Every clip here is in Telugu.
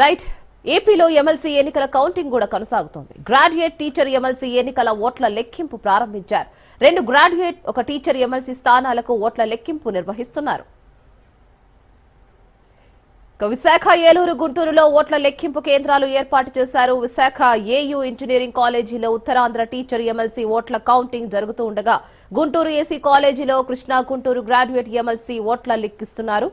రైట్. ఏపీలో ఎమ్మెల్సీ ఎన్నికల కౌంటింగ్ కూడా కొనసాగుతోంది. గ్రాడ్యుయేట్ టీచర్ ఎమ్మెల్సీ ఎన్నికల ఓట్ల లెక్కింపు ప్రారంభించారు. రెండు గ్రాడ్యుయేట్ ఒక టీచర్ ఎమ్మెల్సీ స్థానాలకు ఓట్ల లెక్కింపు నిర్వహిస్తున్నారు. విశాఖ ఏలూరు గుంటూరులో ఓట్ల లెక్కింపు కేంద్రాలు ఏర్పాటు చేశారు. విశాఖ ఏయూ ఇంజనీరింగ్ కాలేజీలో ఉత్తరాంధ్ర టీచర్ ఎమ్మెల్సీ ఓట్ల కౌంటింగ్ జరుగుతూ ఉండగా గుంటూరు ఏసీ కాలేజీలో కృష్ణా గుంటూరు గ్రాడ్యుయేట్ ఎమ్మెల్సీ ఓట్ల లెక్కిస్తున్నారు.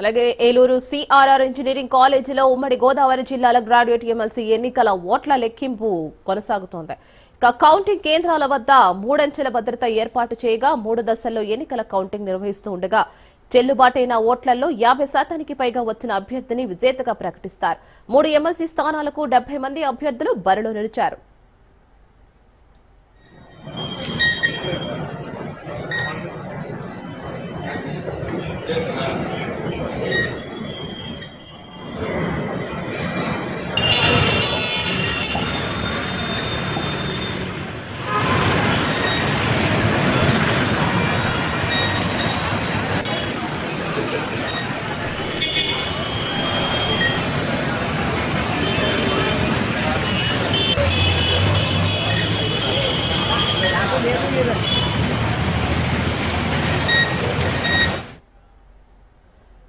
అలాగే ఏలూరు సిఆర్ఆర్ ఇంజనీరింగ్ కాలేజీలో ఉమ్మడి గోదావరి జిల్లాల గ్రాడ్యుయేట్ ఎమ్మెల్సీ ఎన్నికల ఓట్ల లెక్కింపు కొనసాగుతోంది. ఇక కౌంటింగ్ కేంద్రాల వద్ద మూడంచెల భద్రత ఏర్పాటు చేయగా మూడు దశల్లో ఎన్నికల కౌంటింగ్ నిర్వహిస్తూ ఉండగా చెల్లుబాటైన ఓట్లలో యాభై శాతానికి పైగా వచ్చిన అభ్యర్థిని విజేతగా ప్రకటిస్తారు. మూడు ఎమ్మెల్సీ స్థానాలకు డెబ్బై మంది అభ్యర్థులు బరిలో నిలిచారు.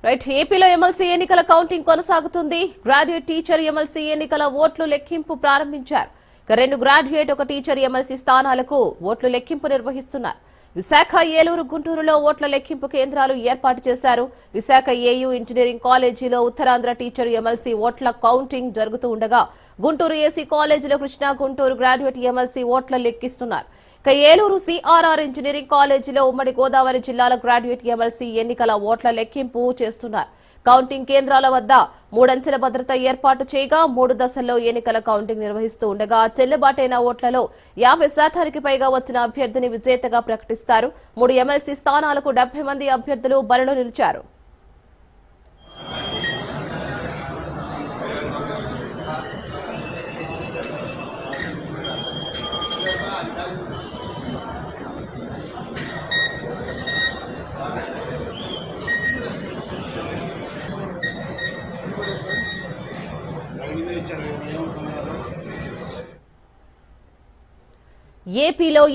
రైట్ ఏపీలో ఎమ్మెల్సీ ఎన్నికల కౌంటింగ్ కొనసాగుతుంది. గ్రాడ్యుయేట్ టీచర్ ఎమ్మెల్సీ ఎన్నికల ఓట్లు లెక్కింపు ప్రారంభించారు. ఇక రెండు గ్రాడ్యుయేట్ ఒక టీచర్ ఎమ్మెల్సీ స్థానాలకు ఓట్లు లెక్కింపు నిర్వహిస్తున్నారు. విశాఖ ఏలూరు గుంటూరులో ఓట్ల లెక్కింపు కేంద్రాలు ఏర్పాటు చేశారు. విశాఖ ఏయూ ఇంజనీరింగ్ కాలేజీలో ఉత్తరాంధ్ర టీచర్ ఎమ్మెల్సీ ఓట్ల కౌంటింగ్ జరుగుతూ ఉండగా గుంటూరు ఏసీ కాలేజీలో కృష్ణా గుంటూరు గ్రాడ్యుయేట్ ఎమ్మెల్సీ ఓట్ల లెక్కిస్తున్నారు. ఇక ఏలూరు సిఆర్ఆర్ ఇంజనీరింగ్ కాలేజీలో ఉమ్మడి గోదావరి జిల్లాల గ్రాడ్యుయేట్ ఎమ్మెల్సీ ఎన్నికల ఓట్ల లెక్కింపు చేస్తున్నారు. కౌంటింగ్ కేంద్రాల వద్ద మూడంచెల భద్రత ఏర్పాటు చేయగా మూడు దశల్లో ఎన్నికల కౌంటింగ్ నిర్వహిస్తూ ఉండగా చెల్లుబాటైన ఓట్లలో యాభై శాతానికి పైగా వచ్చిన అభ్యర్థిని విజేతగా ప్రకటిస్తారు. మూడు ఎమ్మెల్సీ స్థానాలకు డెబ్బై మంది అభ్యర్థులు బరిలో నిలిచారు. ఏపీలో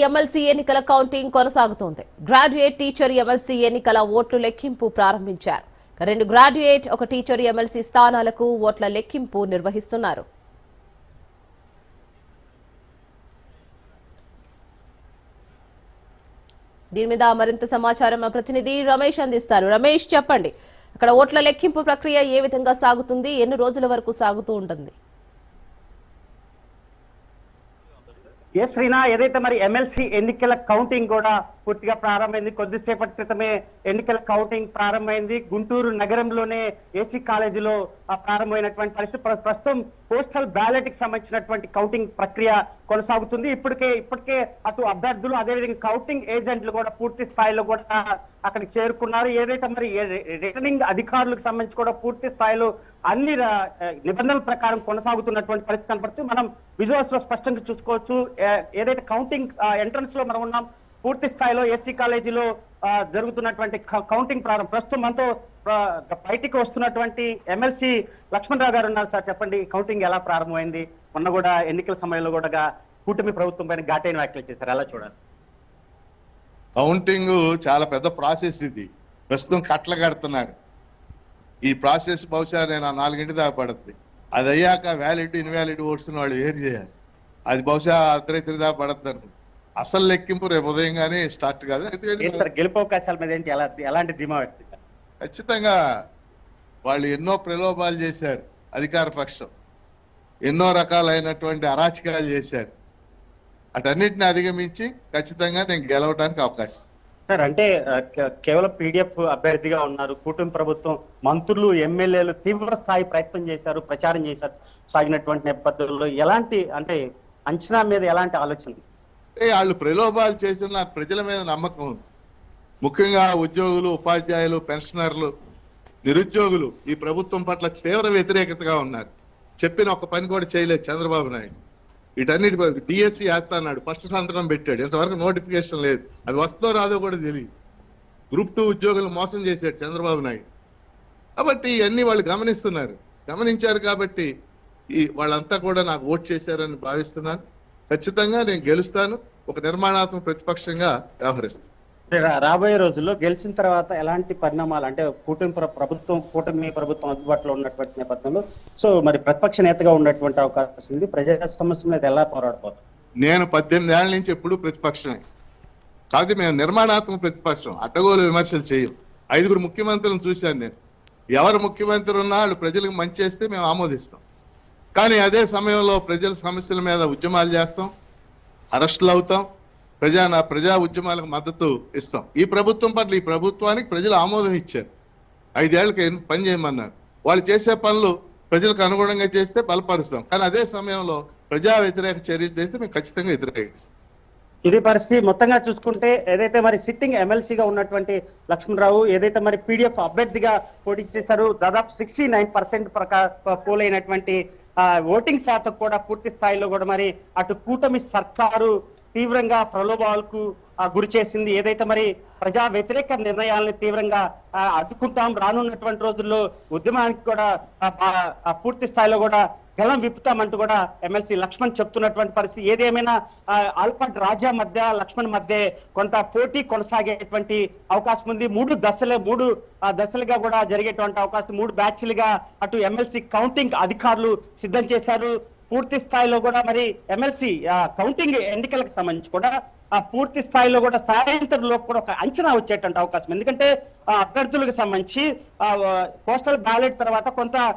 ఎమ్మెల్సీ ఎన్నికల కౌంటింగ్ కొనసాగుతోంది. గ్రాడ్యుయేట్ టీచర్ ఎమ్మెల్సీ ఎన్నికల ఓట్లు లెక్కింపు ప్రారంభించారు. రెండు గ్రాడ్యుయేట్ ఒక టీచర్ ఎమ్మెల్సీ స్థానాలకు ఓట్ల లెక్కింపు నిర్వహిస్తున్నారు. దీని మీద మరింత సమాచారం మా ప్రతినిధి రమేష్ అందిస్తారు. రమేష్ చెప్పండి. అక్కడ ఓట్ల లెక్కింపు ప్రక్రియ ఏ విధంగా సాగుతుంది? ఎన్ని రోజుల వరకు సాగుతూ ఉంటుంది? ఎస్ శ్రీనా ఏదైతే మరి ఎమ్మెల్సీ ఎన్నికల కౌంటింగ్ కూడా పూర్తిగా ప్రారంభమైంది. కొద్దిసేపటి క్రితమే ఎన్నికల కౌంటింగ్ ప్రారంభమైంది. గుంటూరు నగరంలోనే ఏసీ కాలేజీలో ప్రారంభమైనటువంటి పరిస్థితి. ప్రస్తుతం పోస్టల్ బ్యాలెట్కి సంబంధించినటువంటి కౌంటింగ్ ప్రక్రియ కొనసాగుతుంది. ఇప్పటికే ఇప్పటికే అటు అభ్యర్థులు అదేవిధంగా కౌంటింగ్ ఏజెంట్లు కూడా పూర్తి స్థాయిలో కూడా అక్కడికి చేరుకున్నారు. ఏదైతే మరి రిటర్నింగ్ అధికారులకు సంబంధించి కూడా పూర్తి స్థాయిలో అన్ని నిబంధనల ప్రకారం కొనసాగుతున్నటువంటి పరిస్థితి కనపడుతుంది. మనం విజువల్స్లో స్పష్టంగా చూసుకోవచ్చు. ఏదైతే కౌంటింగ్ ఎంట్రన్స్లో మనం ఉన్నాం పూర్తి స్థాయిలో ఎస్సీ కాలేజీలో జరుగుతున్నటువంటి కౌ- కౌంటింగ్ ప్రారంభం ప్రస్తుతం మనతో బయటికి వస్తున్నటువంటి ఎమ్మెల్సీ లక్ష్మణరావు గారు ఉన్నారు సార్. చెప్పండి కౌంటింగ్ ఎలా ప్రారంభమైంది? మొన్న కూడా ఎన్నికల సమయంలో కూడా కూటమి ప్రభుత్వం పైన ఘాటైన వ్యాఖ్యలు చేశారు. ఎలా చూడాలి? కౌంటింగ్ చాలా పెద్ద ప్రాసెస్ ఇది. ప్రస్తుతం కట్టలు కడుతున్నారు. ఈ ప్రాసెస్ బహుశా నేను ఆ నాలుగింటి దాకా పడుతుంది అది అయ్యాక వ్యాలిడ్ ఇన్వాలిడ్ ఓట్స్ వాళ్ళు వేరు చేయాలి. అది బహుశా అత్రైత్రి దాకా పడుతుంది అసలు లెక్కింపు రేపు ఉదయం కానీ స్టార్ట్ కాదు. గెలుపు అవకాశాల మీద ఏంటి? ఎలా ఎలాంటి ధీమా వ్యక్తి? ఖచ్చితంగా వాళ్ళు ఎన్నో ప్రలోభాలు చేశారు అధికార పక్షం. ఎన్నో రకాలైనటువంటి అరాచకాలు చేశారు. అటన్నిటిని అధిగమించి ఖచ్చితంగా నేను గెలవడానికి అవకాశం. సార్ అంటే కేవలం పీడిఎఫ్ అభ్యర్థిగా ఉన్నారు. కూటమి ప్రభుత్వం మంత్రులు ఎమ్మెల్యేలు తీవ్ర స్థాయి ప్రయత్నం చేశారు ప్రచారం చేశారు సాగినటువంటి నేపథ్యంలో ఎలాంటి అంటే అంచనా మీద ఎలాంటి ఆలోచన అంటే వాళ్ళు ప్రలోభాలు చేసిన ప్రజల మీద నమ్మకం ఉంది. ముఖ్యంగా ఉద్యోగులు ఉపాధ్యాయులు పెన్షనర్లు నిరుద్యోగులు ఈ ప్రభుత్వం పట్ల తీవ్ర వ్యతిరేకతగా ఉన్నారు. చెప్పిన ఒక పని కూడా చేయలేదు చంద్రబాబు నాయుడు. వీటన్నిటి డిఎస్సి వేస్తా అన్నాడు. ఫస్ట్ సంతకం పెట్టాడు. ఇంతవరకు నోటిఫికేషన్ లేదు. అది వస్తుందో రాదో కూడా తెలియదు. గ్రూప్ టూ ఉద్యోగులు మోసం చేశాడు చంద్రబాబు నాయుడు. కాబట్టి ఇవన్నీ వాళ్ళు గమనిస్తున్నారు. గమనించారు కాబట్టి ఈ వాళ్ళంతా కూడా నాకు ఓట్ చేశారని భావిస్తున్నాను. ఖచ్చితంగా నేను గెలుస్తాను. ఒక నిర్మాణాత్మక ప్రతిపక్షంగా వ్యవహరిస్తాను రాబోయే రోజుల్లో గెలిచిన తర్వాత ఎలాంటి పరిణామాలు అంటే కూటమి ప్ర- ప్రభుత్వం కూటమి ప్రభుత్వం అందుబాటులో ఉన్నటువంటి నేపథ్యంలో సో మరి ప్రతిపక్ష నేతగా ఉన్నటువంటి అవకాశం ఉంది. ప్రజా సమస్యల మీద ఎలా పోరాడబోతారు నేను పద్దెనిమిది ఏళ్ళ నుంచి ఎప్పుడూ ప్రతిపక్షమే. కాదు మేము నిర్మాణాత్మక ప్రతిపక్షం అడ్డగోలు విమర్శలు చేయం. ఐదుగురు ముఖ్యమంత్రులను చూశాను నేను. ఎవరు ముఖ్యమంత్రి ఉన్నా వాళ్ళు ప్రజలకు మంచి చేస్తే మేము ఆమోదిస్తాం. కానీ అదే సమయంలో ప్రజల సమస్యల మీద ఉద్యమాలు చేస్తాం అరెస్టులు అవుతాం ప్రజా నా ప్రజా ఉద్యమాలకు మద్దతు ఇస్తాం. ఈ ప్రభుత్వం పట్ల ఈ ప్రభుత్వానికి ప్రజలు ఆమోదం ఇచ్చారు. ఐదేళ్ళకి పని చేయమన్నారు. వాళ్ళు చేసే పనులు ప్రజలకు అనుగుణంగా చేస్తే బలపరుస్తాం. కానీ అదే సమయంలో ప్రజా వ్యతిరేక చర్యలు చేస్తే మేము ఖచ్చితంగా వ్యతిరేకిస్తాం. ఇది పరిస్థితి. మొత్తంగా చూసుకుంటే ఏదైతే మరి సిట్టింగ్ ఎమ్మెల్సీగా ఉన్నటువంటి లక్ష్మణరావు ఏదైతే మరి పీడిఎఫ్ అభ్యర్థిగా పోటీ చేశారు దాదాపు సిక్స్టీ నైన్ పర్సెంట్ పోలైనటువంటి ఆ, ఓటింగ్ శాతం కూడా పూర్తి స్థాయిలో కూడా మరి అటు కూటమి సర్కారు తీవ్రంగా ప్రలోభాలకు గురి చేసింది ఏదైతే మరి ప్రజా వ్యతిరేక నిర్ణయాలను తీవ్రంగా అడ్డుకుంటాం రానున్నటువంటి రోజుల్లో ఉద్యమానికి కూడా పూర్తి స్థాయిలో కూడా గలం విప్పుతామంటూ కూడా ఎమ్మెల్సీ లక్ష్మణ్ చెప్తున్నటువంటి పరిస్థితి. ఏదేమైనా ఆ, రాజా మధ్య లక్ష్మణ్ మధ్య కొంత పోటీ కొనసాగేటువంటి అవకాశం ఉంది. మూడు దశలే మూడు దశలుగా కూడా జరిగేటువంటి అవకాశం మూడు బ్యాచ్లుగా అటు ఎమ్మెల్సీ కౌంటింగ్ అధికారులు సిద్ధం చేశారు. పూర్తి స్థాయిలో కూడా మరి ఎమ్మెల్సీ కౌంటింగ్ ఎన్నికలకు సంబంధించి కూడా పూర్తి స్థాయిలో కూడా సాయంత్రం లోపు కూడా ఒక అంచనా వచ్చేటువంటి అవకాశం. ఎందుకంటే అభ్యర్థులకు సంబంధించి పోస్టల్ బ్యాలెట్ తర్వాత కొంత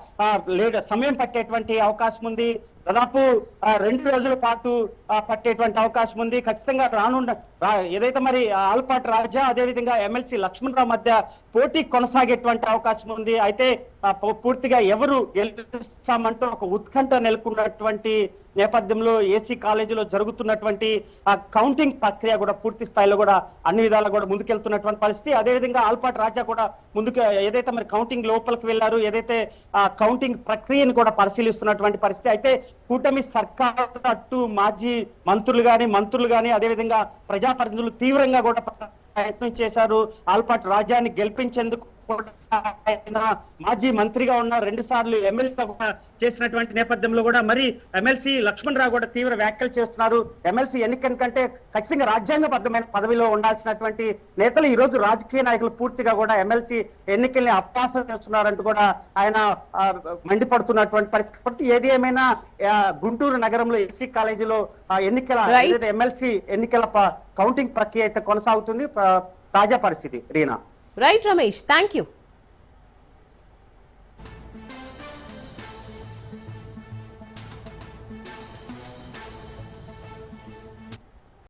సమయం పట్టేటువంటి అవకాశం ఉంది. దాదాపు రెండు రోజుల పాటు పట్టేటువంటి అవకాశం ఉంది. ఖచ్చితంగా రానున్న రా- ఏదైతే మరి ఆల్పాటి రాజా అదేవిధంగా ఎమ్మెల్సీ లక్ష్మణరావు మధ్య పోటీ కొనసాగేటువంటి అవకాశం ఉంది. అయితే పూర్తిగా ఎవరు గెలుస్తామంటూ ఒక ఉత్కంఠ నెలకొన్నటువంటి నేపథ్యంలో ఏసీ కాలేజీలో జరుగుతున్నటువంటి ఆ కౌంటింగ్ ప్రక్రియ కూడా పూర్తి స్థాయిలో కూడా అన్ని విధాలు కూడా ముందుకెళ్తున్నటువంటి పరిస్థితి. అదేవిధంగా ఆల్పాటి రాజా కూడా ముందుకు ఏదైతే మరి కౌంటింగ్ లోపలికి వెళ్ళారు ఏదైతే ఆ కౌంటింగ్ ప్రక్రియను కూడా పరిశీలిస్తున్నటువంటి పరిస్థితి. అయితే కూటమి సర్కార్ అట్టు మాజీ మంత్రులు గాని మంత్రులు గాని అదేవిధంగా ప్రజాప్రతినిధులు తీవ్రంగా కూడా ప్రయత్నం చేశారు. ఆల్పాటి రాజ్యాన్ని గెలిపించేందుకు మాజీ మంత్రిగా ఉన్న రెండు సార్లు ఎమ్మెల్యేగా చేసినటువంటి నేపథ్యంలో కూడా మరి ఎమ్మెల్సీ లక్ష్మణ్ రావు కూడా తీవ్ర వ్యాఖ్యలు చేస్తున్నారు. ఎమ్మెల్సీ ఎన్నికల కంటే ఖచ్చితంగా రాజ్యాంగబద్ధమైన పదవిలో ఉండాల్సినటువంటి నేతలు ఈ రోజు రాజకీయ నాయకులు పూర్తిగా కూడా ఎమ్మెల్సీ ఎన్నికల్ని అప్పాసం చేస్తున్నారంటూ కూడా ఆయన మండిపడుతున్నటువంటి పరిస్థితి. ఏది ఏమైనా గుంటూరు నగరంలో ఎస్సీ కాలేజీలో ఎన్నికల ఎమ్మెల్సీ ఎన్నికల కౌంటింగ్ ప్రక్రియ అయితే కొనసాగుతుంది తాజా పరిస్థితి. Reena? Right Ramesh thank you